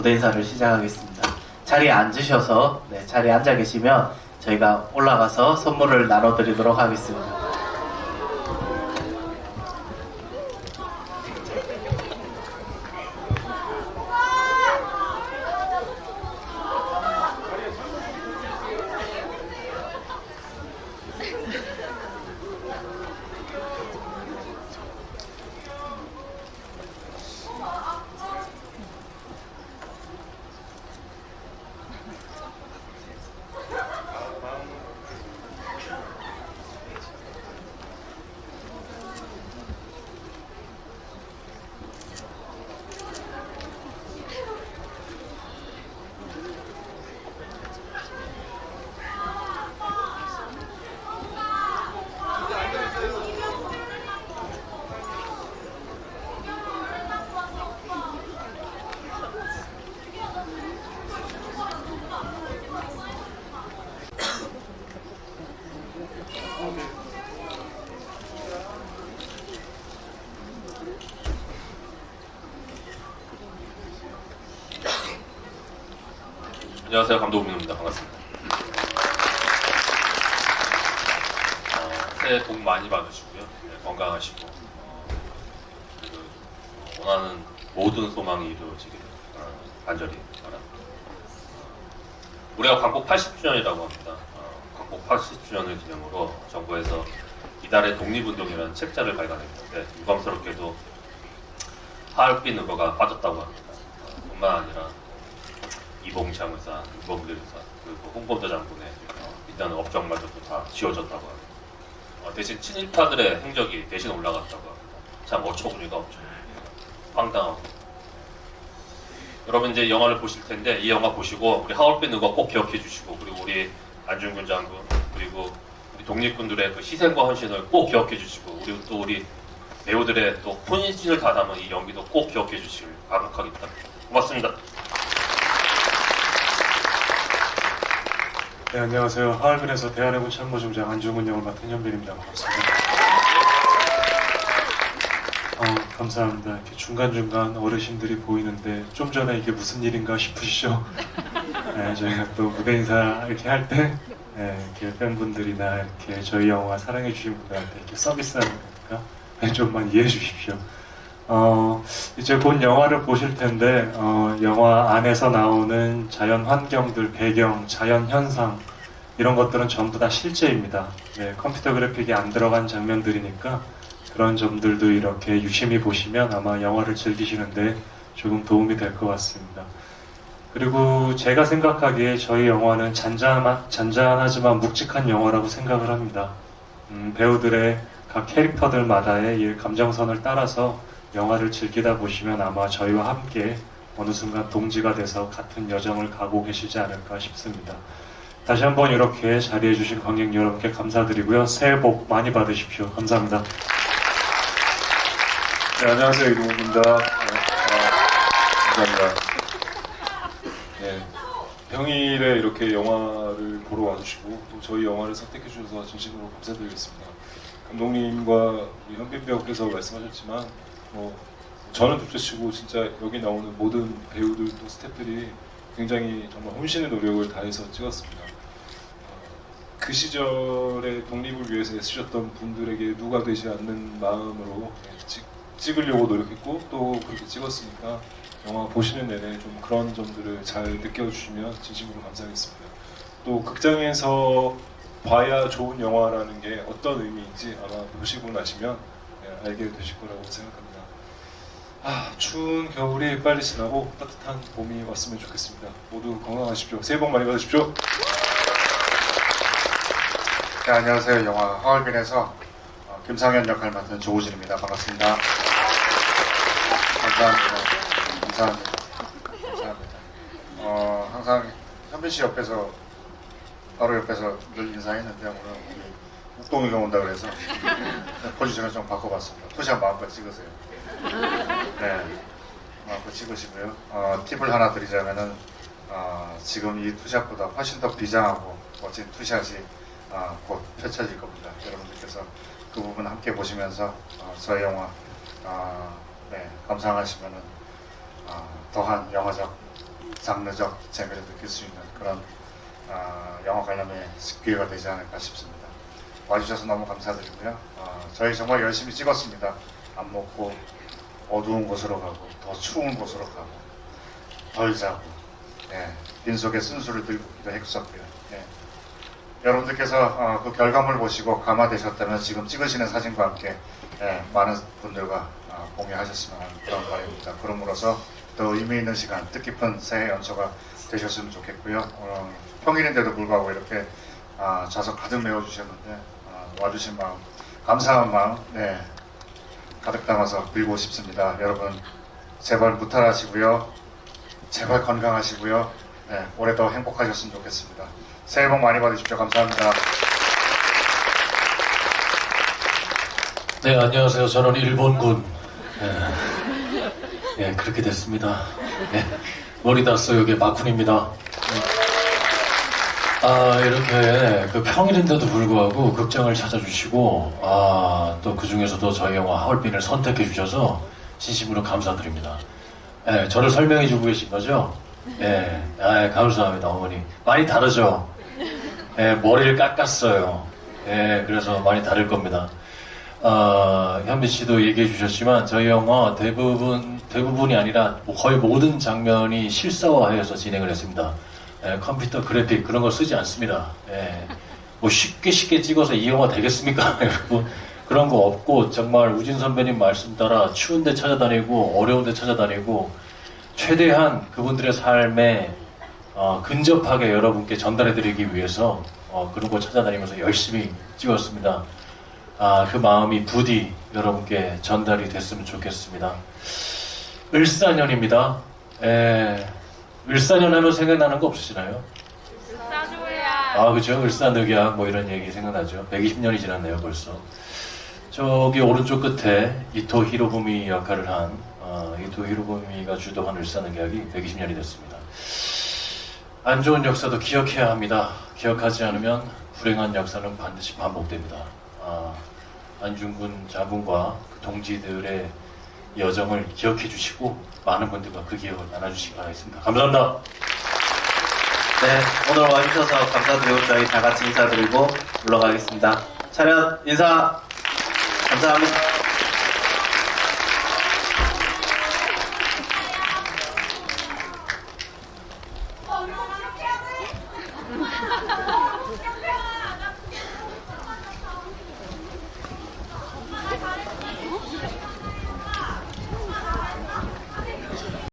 무대 인사를 시작하겠습니다. 자리에 앉으셔서 네, 자리에 앉아 계시면 저희가 올라가서 선물을 나눠드리도록 하겠습니다. 안녕하세요. 감독민입니다. 반갑습니다. 어, 새해 복 많이 받으시고요. 네, 건강하시고. 어, 어, 원하는 모든 소망이 이루어지기를 어, 간절히 바랍니다. 어, 우리가 광복 80주년이라고 합니다. 어, 광복 80주년을 기념으로 정부에서 이달의 독립운동이라는 책자를 발간했는데 유감스럽게도 하얼빈 의거가 빠졌다고 합니다. 어, 뿐만 아니라 이봉창 의사, 윤범길 의사, 그리고 홍범도 장군의 어, 있다는 업적마저도 다 지워졌다고 합니다. 어, 대신 친일파들의 행적이 대신 올라갔다고 합니다. 참 어처구니가 없죠. 황당하고. 여러분 이제 영화를 보실 텐데 이 영화 보시고 우리 하얼빈 의거 꼭 기억해 주시고 그리고 우리 안중근 장군 그리고 우리 독립군들의 그 희생과 헌신을 꼭 기억해 주시고 그리고 또 우리 배우들의 또 혼신을 다 담은 이 연기도 꼭 기억해 주시길 간곡하겠다. 고맙습니다. 네, 안녕하세요. 하얼빈에서 대한해군 참모중장 안중근 역을 맡은 현빈입니다. 반갑습니다. 어, 감사합니다. 이렇게 중간중간 어르신들이 보이는데 좀 전에 이게 무슨 일인가 싶으시죠? 네, 저희가 또 무대 인사 이렇게 할때 네, 이렇게 팬분들이나 이렇게 저희 영화 사랑해주신 분들한테 이렇게 서비스하는 거니까 네, 좀만 이해해 주십시오. 어, 이제 곧 영화를 보실 텐데, 어, 영화 안에서 나오는 자연 환경들, 배경, 자연 현상, 이런 것들은 전부 다 실제입니다. 네, 컴퓨터 그래픽이 안 들어간 장면들이니까 그런 점들도 이렇게 유심히 보시면 아마 영화를 즐기시는데 조금 도움이 될 것 같습니다. 그리고 제가 생각하기에 저희 영화는 잔잔하, 잔잔하지만 묵직한 영화라고 생각을 합니다. 음, 배우들의 각 캐릭터들마다의 이 감정선을 따라서 영화를 즐기다 보시면 아마 저희와 함께 어느 순간 동지가 돼서 같은 여정을 가고 계시지 않을까 싶습니다. 다시 한번 이렇게 자리해 주신 관객 여러분께 감사드리고요. 새해 복 많이 받으십시오. 감사합니다. 네, 안녕하세요. 이동욱입니다. 네, 아, 감사합니다. 네, 평일에 이렇게 영화를 보러 와주시고 또 저희 영화를 선택해 주셔서 진심으로 감사드리겠습니다. 감독님과 현빈 배우께서 말씀하셨지만 뭐 저는 둘째치고 진짜 여기 나오는 모든 배우들 또 스태프들이 굉장히 정말 혼신의 노력을 다해서 찍었습니다. 어, 그 시절의 독립을 위해서 애쓰셨던 분들에게 누가 되지 않는 마음으로 네, 찍, 찍으려고 노력했고 또 그렇게 찍었으니까 영화 보시는 내내 좀 그런 점들을 잘 느껴주시면 진심으로 감사하겠습니다. 또 극장에서 봐야 좋은 영화라는 게 어떤 의미인지 아마 보시고 나시면 네, 알게 되실 거라고 생각합니다. 아, 추운 겨울이 빨리 지나고 따뜻한 봄이 왔으면 좋겠습니다. 모두 건강하십시오. 새해 복 많이 받으십시오. 네, 안녕하세요. 영화 하얼빈에서 어, 김상현 역할 맡은 조우진입니다. 반갑습니다. 감사합니다. 감사합니다. 감사합니다. 어, 항상 현빈 씨 옆에서 바로 옆에서 늘 인사했는데 오늘 우리 욱동이가 온다 그래서 포지션을 좀 바꿔봤습니다. 투샷 마음껏 찍으세요. 네, 마음껏 찍으시고요. 어, 팁을 하나 드리자면은 어, 지금 이 투샷보다 훨씬 더 비장하고 멋진 투샷이 아, 곧 펼쳐질 겁니다. 여러분들께서 그 부분 함께 보시면서 어, 저희 영화 아, 네, 감상하시면은 아, 더한 영화적 장르적 재미를 느낄 수 있는 그런 아, 영화 관람의 기회가 되지 않을까 싶습니다. 와주셔서 너무 감사드리고요. 어, 저희 정말 열심히 찍었습니다. 안 먹고 어두운 곳으로 가고 더 추운 곳으로 가고 덜 자고 예, 빈속에 순수를 들고 기도했었고요. 예. 여러분들께서 어, 그 결과물 보시고 감화되셨다면 지금 찍으시는 사진과 함께 예, 많은 분들과 어, 공유하셨으면 하는 그런 바람입니다. 그럼으로써 더 의미 있는 시간, 뜻깊은 새해 연초가 되셨으면 좋겠고요. 어, 평일인데도 불구하고 이렇게 아, 좌석 가득 메워주셨는데 아, 와주신 마음, 감사한 마음 네, 가득 담아서 빌고 싶습니다. 여러분 제발 무탈하시고요. 제발 건강하시고요. 네, 올해 더 행복하셨으면 좋겠습니다. 새해 복 많이 받으십시오. 감사합니다. 네, 안녕하세요. 저는 일본군. 예, 예, 그렇게 됐습니다. 예, 머리 다써 여기 마쿤입니다. 예. 아, 이렇게 그 평일인데도 불구하고 극장을 찾아주시고, 아, 또 그 중에서도 저희 영화 하얼빈을 선택해 주셔서 진심으로 감사드립니다. 예, 저를 설명해 주고 계신 거죠? 예, 아, 감사합니다, 어머니. 많이 다르죠? 예, 머리를 깎았어요. 예, 그래서 많이 다를 겁니다. 어, 현미 씨도 얘기해 주셨지만 저희 영화 대부분 대부분이 아니라 뭐 거의 모든 장면이 실사화해서 진행을 했습니다. 예, 컴퓨터 그래픽 그런 거 쓰지 않습니다. 예, 뭐 쉽게 쉽게 찍어서 이 영화 되겠습니까? 여러분 그런 거 없고 정말 우진 선배님 말씀 따라 추운데 찾아다니고 어려운데 찾아다니고 최대한 그분들의 삶에 어, 근접하게 여러분께 전달해드리기 위해서 어, 그런 거 찾아다니면서 열심히 찍었습니다. 아, 그 마음이 부디 여러분께 전달이 됐으면 좋겠습니다. 을사년입니다. 에, 을사년 하면 생각나는 거 없으시나요? 아, 그죠. 을사늑약 뭐 이런 얘기 생각나죠. 120년이 지났네요, 벌써. 저기 오른쪽 끝에 이토 히로부미 역할을 한 어, 이토 히로부미가 주도한 을사늑약이 120년이 됐습니다. 안 좋은 역사도 기억해야 합니다. 기억하지 않으면 불행한 역사는 반드시 반복됩니다. 아, 안중근 장군과 그 동지들의 여정을 기억해 주시고 많은 분들과 그 기억을 나눠주시기 바라겠습니다. 감사합니다. 네, 오늘 와주셔서 감사드리고 저희 다 같이 인사드리고 물러가겠습니다. 차렷 인사 감사합니다.